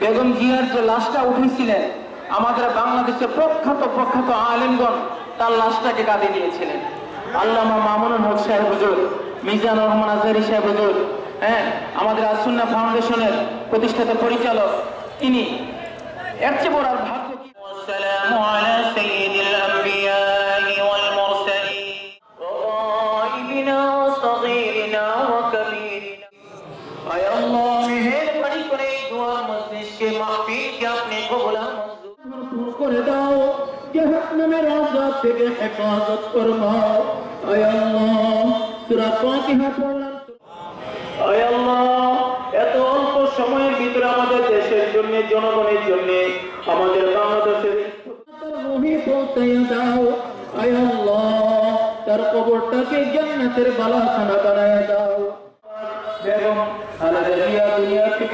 বেগম জিয়ার যে লাশটা উঠেছিলেন আমাদের বাংলাদেশের প্রখ্যাত প্রখ্যাত আলিমগণ তার লাশটাকে কাঁদে নিয়েছিলেন। আল্লামা মামুনুল হক সাহেব হুজুর মিজান রহমান আজহারি সাহেব হুজুর হ্যাঁ আমাদের আসুন্না ফাউন্ডেশনের প্রতিষ্ঠাতা পরিচালক তিনি এর চেয়ে বড় ভাগ্য কি? আসসালামু আলা সাইয়্যিদিল আমবিয়া ওয়াল মুরসালিন। ওয়া গায়বিনা ওয়া সাগীরিনা ওয়া কাবীরিনা। আয় আল্লাহ দোয়ার মজলিসকে মাহফিলকে আপনি কবুল মঞ্জুর। করে দাও জাহান্নামের আযাব থেকে হেফাজত ফরমাও। আয় আল্লাহ সূরা ফাতিহা পড়লাম আয় আল্লাহ এত অল্প সময়ের ভিতরে আমাদের দেশের জন্য জনগণের জন্য আমাদের বাংলাদেশের দাও। আয় আল্লাহ তার কবরটাকে জান্নাতের বালাখানা বানায় দাও।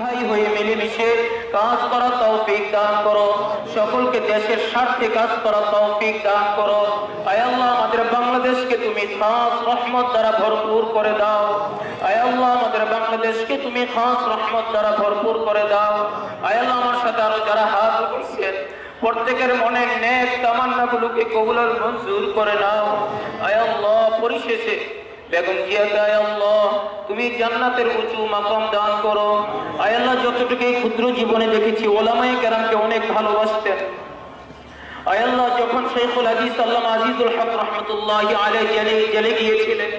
ভাই হয়ে মিলেমিশে কাজ করা তৌফিক দান করো। সকলকে দেশের স্বার্থে কাজ করা তৌফিক দান করো। আয় আল্লাহ, আমাদের বাংলাদেশকে তুমি খাস রহমত দ্বারা ভরপুর করে দাও। আয় আল্লাহ, আমাদের বাংলাদেশকে তুমি খাস রহমত দ্বারা ভরপুর করে দাও। আয় আল্লাহ, আমার সাথে আরও যারা হাত উঠেছেন, প্রত্যেকের মনের নেক তামান্না গুলোকে কবুলার মঞ্জুর করে নাও। আয় আল্লাহ, পরিশেষে বেগম জিয়াকে আয় আল্লাহ, তুমি জান্নাতের উঁচু মাকাম দান করো। আয় আল্লাহ যতটুকু ক্ষুদ্র জীবনে দেখেছি, ওলামায়ে কেরামকে অনেক ভালোবাসতেন। যখন শেখুল আল্লাহ আজিজুল হক রহমতুল্লাহ আলাই জেলে জেলে গিয়েছিলেন,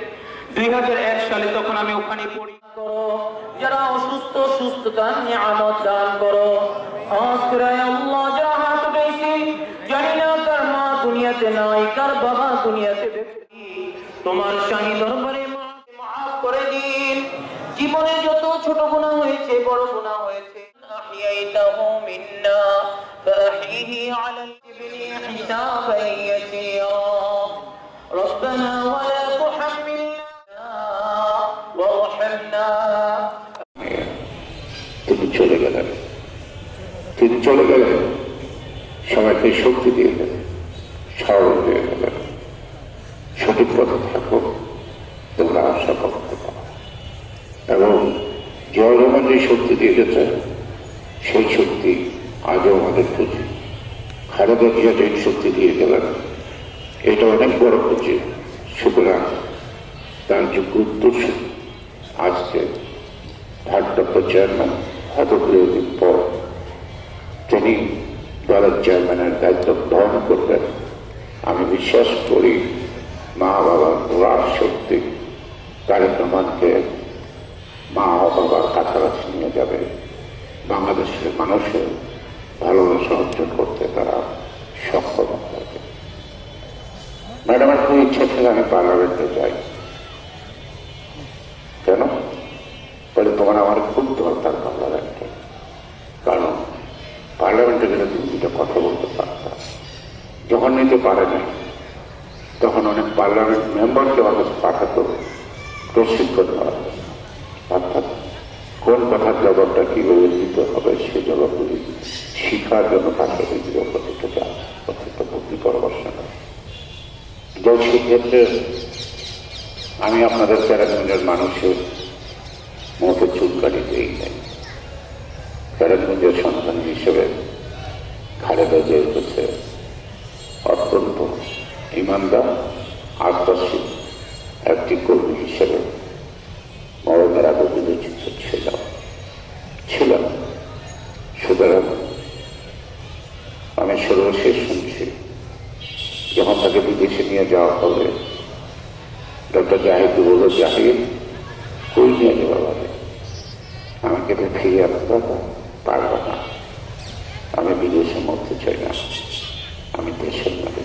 দুই হাজার এক সালে তখন আমি ওখানে পড়ি। করো, যারা অসুস্থ, সুস্থতা নিয়ামত দান করো। আল্লাহ যারা হাত উঠেছি জানি না মা দুনিয়াতে নাই বাবা দুনিয়াতে তোমার শাহী দরবারে ছোট গুনাহ হয়েছে বড় গুনাহ হয়েছে أحييته منا فأحيه على الإبل حسابا يسيرا ربنا ولا تحملنا وارحمنا তিনি চলে গেলেন তিনি চলে গেলেন সবাইকে শক্তি দিয়ে গেলেন স্মরণ দিয়ে শক্তি গেছে সেই শক্তি আজও আমাদের পুঁজি খালেদা জিয়া যে শক্তি দিয়ে গেলেন, এটা অনেক বড় পুঁজি সুতরাং তার যে গুরুত্ব আজকে ভারপ্রাপ্ত চেয়ারম্যান কিছুদিন পর তিনি দলের চেয়ারম্যানের দায়িত্ব গ্রহণ করবেন। আমি বিশ্বাস করি মা বাবার পুরার শক্তি তারেক রহমানকে মা ও বাবার কাছাকাছি নিয়ে যাবে বাংলাদেশের মানুষের ভালোবাসা অর্জন করতে তারা সক্ষম হবে ম্যাডামের খুব ইচ্ছা ছিল আমি পার্লামেন্টে যাই। কেন? বলে, তোমার আমার খুব দরকার পার্লামেন্টে। কারণ পার্লামেন্টে গেলে তুমি দুটো কথা বলতে পারতাম যখন নিতে পারে না, তখন অনেক পার্লামেন্ট মেম্বারকে কাছে পাঠাতো, প্রশিক্ষণ দেওয়ার অর্থাৎ কোন কথার জবাবটা কীভাবে দিতে? শিখার জন্য তাকে নিজের প্রত্যেকটা প্রত্যেকটা বুদ্ধি পরামর্শ যে সেক্ষেত্রে আমি আপনাদের প্যারাগঞ্জের মানুষের মুখে চুলকানি দিই নাই প্যারাগঞ্জের সন্তান হিসেবে খালেদা জিয়া হচ্ছে অত্যন্ত ইমানদার আত্মশীল একটি কর্মী হিসেবে আমি সর্বশেষ শুনছি। যখন তাকে বিদেশে নিয়ে যাওয়া হবে। ডক্টর জাহিদ বলল, জাহিদ, কই নিয়ে যাওয়া হবে? আমাকে তো ফিরে আসতে পারব না। আমি বিদেশে মরতে চাই না। আমি দেশের মধ্যে